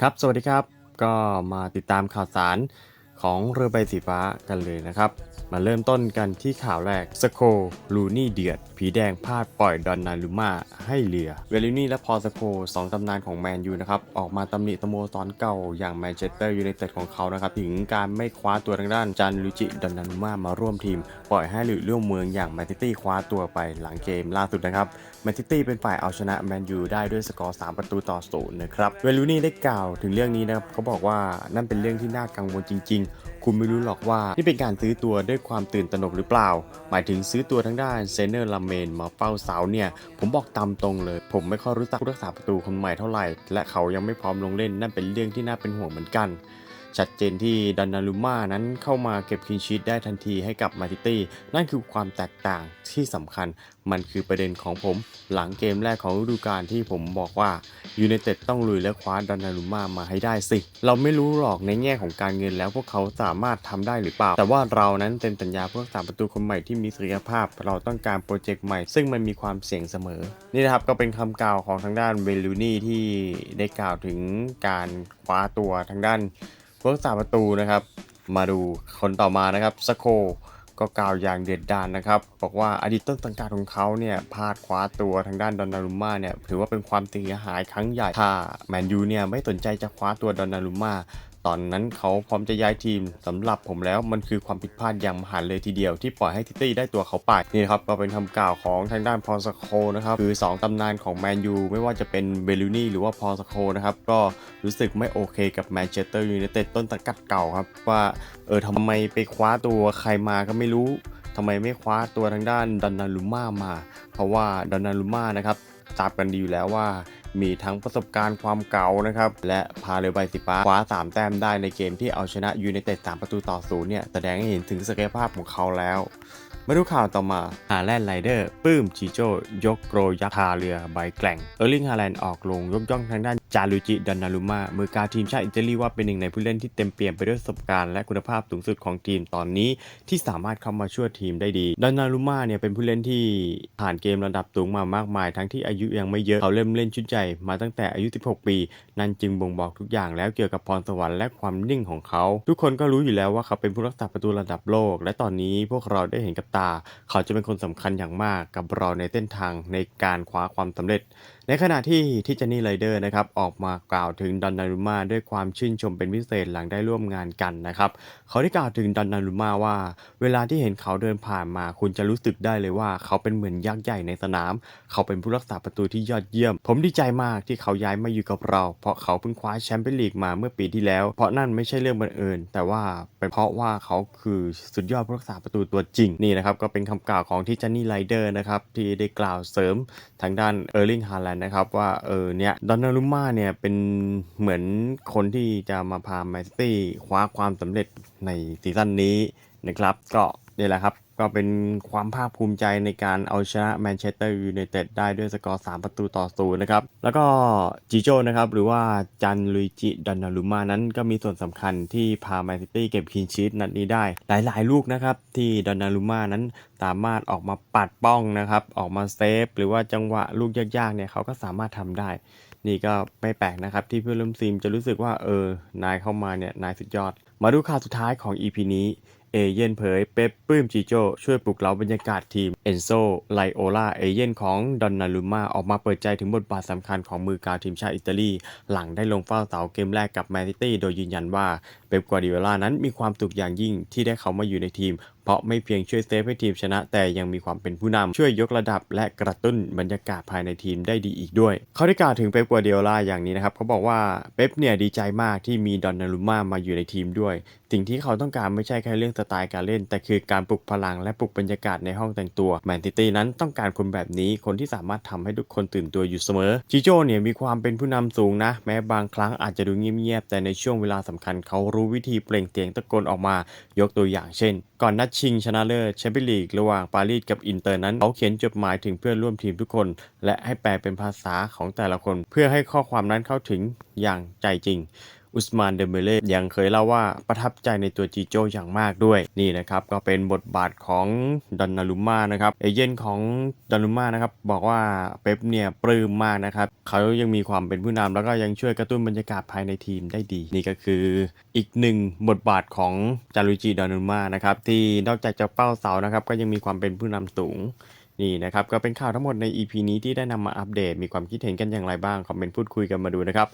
ครับ สวัสดีครับ ก็มาติดตามข่าวสารของเรือใบสีฟ้ากันเลยนะครับ มาเริ่มต้นกันที่ข่าวแรกสโคลูนี่เดือด ผีแดงพาดปล่อยดอนนารุมาให้เรือ เวลินี่และพอสโคสองตำนานของแมนยูนะครับ ออกมาตำหนิสโมสรเก่าอย่างแมนเชสเตอร์ยูไนเต็ดของเขานะครับ ถึงการไม่คว้าตัวทางด้านจันลูจิดอนนารุมามาร่วมทีม ปล่อยให้หลุยเรื่องเมืองอย่างแมนซิตี้คว้าตัวไปหลังเกมล่าสุดนะครับแมนซิตี้เป็นฝ่ายเอาชนะแมนยูได้ด้วยสกอร์ 3 ประตูต่อศูนย์นะครับเวลูนี่ได้กล่าวถึงเรื่องนี้นะครับเขาบอกว่านั่นเป็นเรื่องที่น่ากังวลจริง ๆ คุณไม่รู้หรอกว่านี่เป็นการซื้อตัวด้วยความตื่นตระหนกหรือเปล่า หมายถึงซื้อตัวทั้งด้านเซเนอร์ลาเมนมาเฝ้าเสาเนี่ย ผมบอกตามตรงเลย ผมไม่ค่อยรู้จักผู้รักษาประตูคนใหม่เท่าไหร่ และเขายังไม่พร้อมลงเล่นนั่นเป็นเรื่องที่น่าเป็นห่วงเหมือนกัน ชัดเจนที่ดอนนารุม่านั้นเข้ามาเก็บคลีนชีตได้ทันทีให้กับมาติตี้นั่นคือความแตกต่างที่สำคัญ มันคือประเด็นของผมหลังเกมแรกของฤดูกาลที่ผมบอกว่ายูไนเต็ดต้องลุยและคว้าดอนนารุม่ามาให้ได้สิ เราไม่รู้หรอกในแง่ของการเงินแล้วพวกเขาสามารถทำได้หรือเปล่า แต่ว่าเรานั้นเซ็นสัญญาเพื่อสามประตูคนใหม่ที่มีศักยภาพ เราต้องการโปรเจกต์ใหม่ ซึ่งมันมีความเสี่ยงเสมอ นี่นะครับก็เป็นคำกล่าวของทางด้านเวลูนี่ที่ได้กล่าวถึงการคว้าตัวทางด้าน ผู้รักษาประตูนะครับ มาดูคนต่อมานะครับสโคก็กล่าวอย่างเด็ดดานนะครับ บอกว่าอดีตต้นสังกัดของเขาเนี่ยพลาดคว้าตัวทางด้านดอนนารุม่าเนี่ยถือว่าเป็นความเสียหายครั้งใหญ่ถ้าแมนยูเนี่ยไม่สนใจจะคว้าตัวดอนนารุม่า ตอนนั้นเขาพร้อมจะย้ายทีมสำหรับผมแล้วมันคือความผิดพลาดอย่างมหันเลยทีเดียวที่ปล่อยให้ทิตตี้ได้ตัวเขาไปนี่ครับก็เป็นคำกล่าวของทางด้านพอสโคนะครับคือ 2ตำนานของแมนยูไม่ว่าจะเป็นเบลูนี่หรือว่าพอสโคนะครับก็รู้สึกไม่โอเคกับแมนเชสเตอร์ยูไนเต็ดต้นสังกัดเก่าครับว่าเออทำไมไปคว้าตัวใครมาก็ไม่รู้ทำไมไม่คว้าตัวทางด้านดอนนารุม่ามา เพราะว่าดอนนารุม่านะครับทราบกันดีอยู่แล้วว่า มีทั้งประสบการณ์ความเก่านะครับ และพาเรือใบสีฟ้าคว้า 3 แต้มได้ในเกมที่เอาชนะยูไนเต็ด3ประตูต่อศูนย์เนี่ย แสดงให้เห็นถึงศักยภาพของเขาแล้ว มาดูข่าวต่อมาฮาแลนด์ไรเดอร์ปื้มชิโจยกโกรยักพาเรือใบแกล่ง เออร์ลิงฮาแลนด์ออกลงยกย่องทางด้าน จารุจิดอนนารุมามือกาทีมชาติอิตาลีว่าเป็นหนึ่งในผู้เล่นที่เต็มเปี่ยมไปด้วยประสบการณ์และคุณภาพสูงสุดของทีมตอนนี้ที่สามารถเข้ามาช่วยทีมได้ดีดอนนารุมาเนี่ยเป็นผู้เล่นที่ผ่านเกมระดับสูงมามากมาย ทั้งที่อายุยังไม่เยอะเขาเริ่มเล่นชุดใหญ่มาตั้งแต่อายุ 16 ปี นั่นจึงบ่งบอกทุกอย่างแล้วเกี่ยวกับพรสวรรค์และความนิ่งของเขา ทุกคนก็รู้อยู่แล้วว่าเขาเป็นผู้รักษาประตูระดับโลก และตอนนี้พวกเราได้เห็นกับตา เขาจะเป็นคนสำคัญอย่างมากกับเราในเส้นทางในการคว้าความสำเร็จ ในขณะที่ที่เจนนี่ไรเดอร์นะครับออกมากล่าวถึงดอนนารุมาด้วยความชื่นชมเป็นพิเศษหลังได้ร่วมงานกันนะครับเขาได้กล่าวถึงดอนนารุมาว่า เวลาที่เห็นเขาเดินผ่านมา คุณจะรู้สึกได้เลยว่า เขาเป็นเหมือนยักษ์ใหญ่ในสนาม เขาเป็นผู้รักษาประตูที่ยอดเยี่ยม ผมดีใจมากที่เขาย้ายมาอยู่กับเรา เพราะเขาเพิ่งคว้าแชมเปี้ยนลีกมาเมื่อปีที่แล้ว เพราะนั่นไม่ใช่เรื่องบังเอิญแต่ว่าเป็นเพราะว่าเขาคือสุดยอดผู้รักษาประตูตัวจริงนี่นะครับก็เป็นคำกล่าวของที่เจนนี่ไรเดอร์นะครับที่ได้กล่าวเสริมทางด้านเออร์ลิงฮาแลนนะครับว่าเออเนี่ยดอนนารุม่าเนี่ยเป็นเหมือนคนที่จะมาพาแมนซิตี้คว้าความสำเร็จในซีซั่นนี้นะครับ ก็นี่แหละครับ ก็เป็นความภาคภูมิใจในการเอาชนะแมนเชสเตอร์ยูไนเต็ดได้ด้วยสกอร์ 3 ประตูต่อศูนย์นะครับ แล้วก็จิโจ้นะครับ หรือว่าจันลุยจิดอนนารุมานั้นก็มีส่วนสำคัญที่พาแมนซิตี้เก็บคลีนชีตนัดนี้ได้ หลายๆ ลูกนะครับ ที่ดอนนารุมานั้นสามารถออกมาปัดป้องนะครับ ออกมาเซฟ หรือว่าจังหวะลูกยากๆเนี่ยเขาก็สามารถทำได้ นี่ก็ไม่แปลกนะครับ ที่เพื่อนร่วมทีมจะรู้สึกว่าเออนายเข้ามาเนี่ยนายสุดยอด มาดูข่าวสุดท้ายของ EP นี้ เอเย่นเผยเป๊ปปื้มจิโจช่วยปลุกเร้าบรรยากาศทีม เอนโซไลโอลาเอเย่นของดอนนารุมาออกมาเปิดใจถึงบทบาทสำคัญของมือกาวทีมชาติอิตาลี หลังได้ลงเฝ้าเสาเกมแรกกับแมนซิตี้โดยยืนยันว่าเป๊ปกัวดิโอลานั้นมีความสุขอย่างยิ่งที่ได้เขามาอยู่ในทีมเพราะไม่เพียงช่วยเซฟให้ทีมชนะ แต่ยังมีความเป็นผู้นำช่วยยกระดับ และกระตุ้นบรรยากาศภายในทีมได้ดีอีกด้วย เขาได้กล่าวถึงเป๊ปกัวร์ดิโอลาอย่างนี้นะครับเขาบอกว่าเป๊ปเนี่ยดีใจมากที่มีดอนนารุม่ามาอยู่ในทีมด้วย สิ่งที่เขาต้องการไม่ใช่แค่เรื่องสไตล์การเล่น แต่คือการปลุกพลังและปลุกบรรยากาศในห้องแต่งตัวแมนซิตี้นั้นต้องการคนแบบนี้คนที่สามารถทำให้ทุกคนตื่นตัวอยู่เสมอจิโจ้เนี่ยมีความเป็นผู้นำสูงนะ แม้บางครั้งอาจจะดูเงียบๆแต่ในช่วงเวลาสำคัญเขารู้วิธีเปล่งเสียงตะโกนออกมา ยกตัวอย่างเช่น ก่อนนัดชิงชนะเลิศแชมเปี้ยนลีกระหว่างปารีสกับอินเตอร์นั้น เขาเขียนจดหมายถึงเพื่อนร่วมทีมทุกคน และให้แปลเป็นภาษาของแต่ละคน เพื่อให้ข้อความนั้นเข้าถึงอย่างใจจริง อุสมานเดมเบเล่ยังเคยเล่าว่าประทับใจในตัวจีโจอย่างมากด้วยนี่นะครับก็เป็นบทบาทของดอนนารุม่านะครับเอเย่นของดอนนารุม่านะครับบอกว่าเป๊ปเนี่ยปลื้มมากนะครับเขายังมีความเป็นผู้นำแล้วก็ยังช่วยกระตุ้นบรรยากาศภายในทีมได้ดี นี่ก็คืออีกหนึ่งบทบาทของจารุจิดอนนารุม่านะครับที่นอกจากจะเฝ้าเสานะครับก็ยังมีความเป็นผู้นำสูงนี่นะครับก็เป็นข่าวทั้งหมดใน EP นี้ที่ได้นำมาอัปเดตมีความคิดเห็นกันอย่างไรบ้างคอมเมนต์พูดคุยกันมาดูนะครับ